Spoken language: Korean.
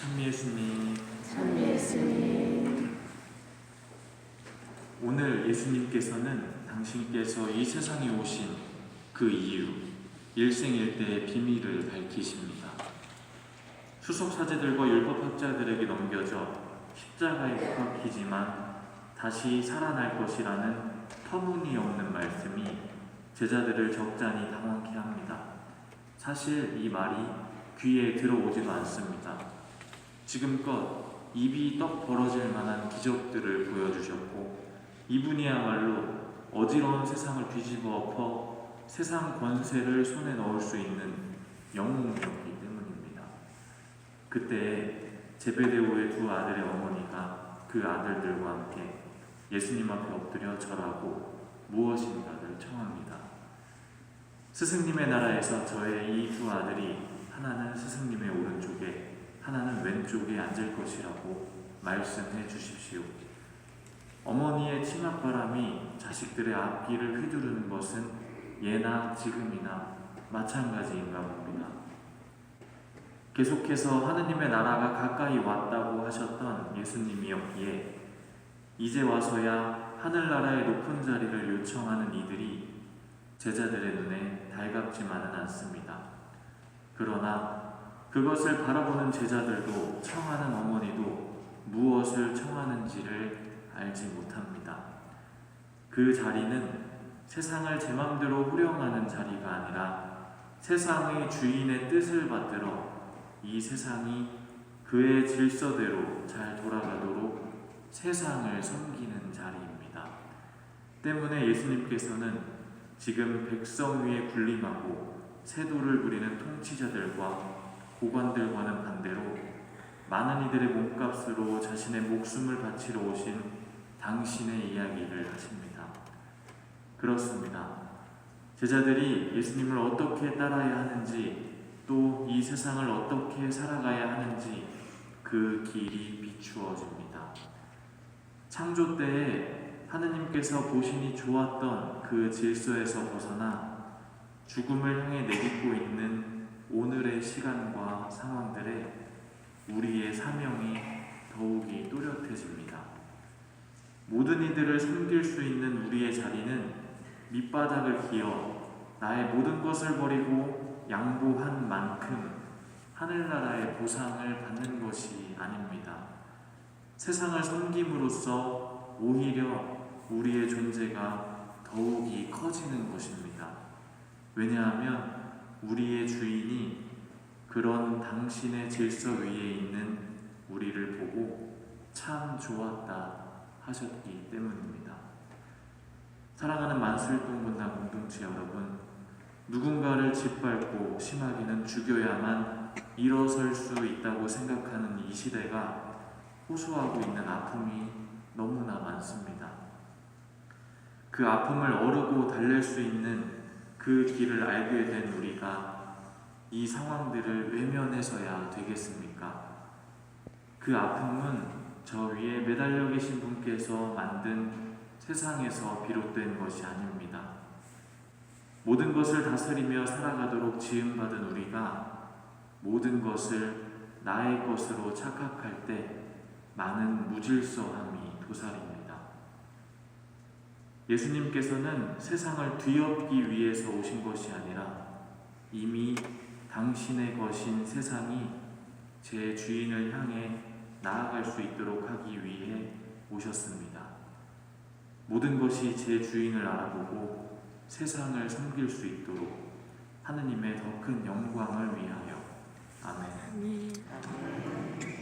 참 예수님, 참 예수님, 오늘 예수님께서는 당신께서 이 세상에 오신 그 이유, 일생일대의 비밀을 밝히십니다. 수석 사제들과 율법 학자들에게 넘겨져 십자가에 못 박히지만 다시 살아날 것이라는 터무니없는 말씀이 제자들을 적잖이 당황케 합니다. 사실 이 말이 귀에 들어오지도 않습니다. 지금껏 입이 떡 벌어질 만한 기적들을 보여주셨고 이분이야말로 어지러운 세상을 뒤집어 엎어 세상 권세를 손에 넣을 수 있는 영웅이었기 때문입니다. 그때 제베데오의 두 아들의 어머니가 그 아들들과 함께 예수님 앞에 엎드려 절하고 무엇인가를 청합니다. 스승님의 나라에서 저의 이 두 아들이 하나는 스승님의 오른쪽에 하나는 왼쪽에 앉을 것이라고 말씀해 주십시오. 어머니의 치맛바람이 자식들의 앞길을 휘두르는 것은 예나 지금이나 마찬가지인가 봅니다. 계속해서 하느님의 나라가 가까이 왔다고 하셨던 예수님이었기에 이제 와서야 하늘나라의 높은 자리를 요청하는 이들이 제자들의 눈에 달갑지만은 않습니다. 그러나 그것을 바라보는 제자들도 청하는 어머니도 무엇을 청하는지를 알지 못합니다. 그 자리는 세상을 제 맘대로 후령하는 자리가 아니라 세상의 주인의 뜻을 받들어 이 세상이 그의 질서대로 잘 돌아가도록 세상을 섬기는 자리입니다. 때문에 예수님께서는 지금 백성 위에 군림하고 세도를 부리는 통치자들과 고관들과는 반대로 많은 이들의 몸값으로 자신의 목숨을 바치러 오신 당신의 이야기를 하십니다. 그렇습니다. 제자들이 예수님을 어떻게 따라야 하는지 또 이 세상을 어떻게 살아가야 하는지 그 길이 비추어집니다. 창조 때에 하느님께서 보시니 좋았던 그 질서에서 벗어나 죽음을 향해 내딛고 있는 오늘의 시간과 상황들에 우리의 사명이 더욱이 또렷해집니다. 모든 이들을 섬길 수 있는 우리의 자리는 밑바닥을 기어 나의 모든 것을 버리고 양보한 만큼 하늘나라의 보상을 받는 것이 아닙니다. 세상을 섬김으로써 오히려 우리의 존재가 더욱이 커지는 것입니다. 왜냐하면 우리의 주인이 그런 당신의 질서 위에 있는 우리를 보고 참 좋았다 하셨기 때문입니다. 사랑하는 만술동분당 공동체 여러분, 누군가를 짓밟고 심하게는 죽여야만 일어설 수 있다고 생각하는 이 시대가 호소하고 있는 아픔이 너무나 많습니다. 그 아픔을 어르고 달랠 수 있는 그 길을 알게 된 우리가 이 상황들을 외면해서야 되겠습니까? 그 아픔은 저 위에 매달려 계신 분께서 만든 세상에서 비롯된 것이 아닙니다. 모든 것을 다스리며 살아가도록 지음받은 우리가 모든 것을 나의 것으로 착각할 때 많은 무질서함이 도사립니다. 예수님께서는 세상을 뒤엎기 위해서 오신 것이 아니라 이미 당신의 것인 세상이 제 주인을 향해 나아갈 수 있도록 하기 위해 오셨습니다. 모든 것이 제 주인을 알아보고 세상을 섬길 수 있도록 하느님의 더 큰 영광을 위하여 아멘. 아멘.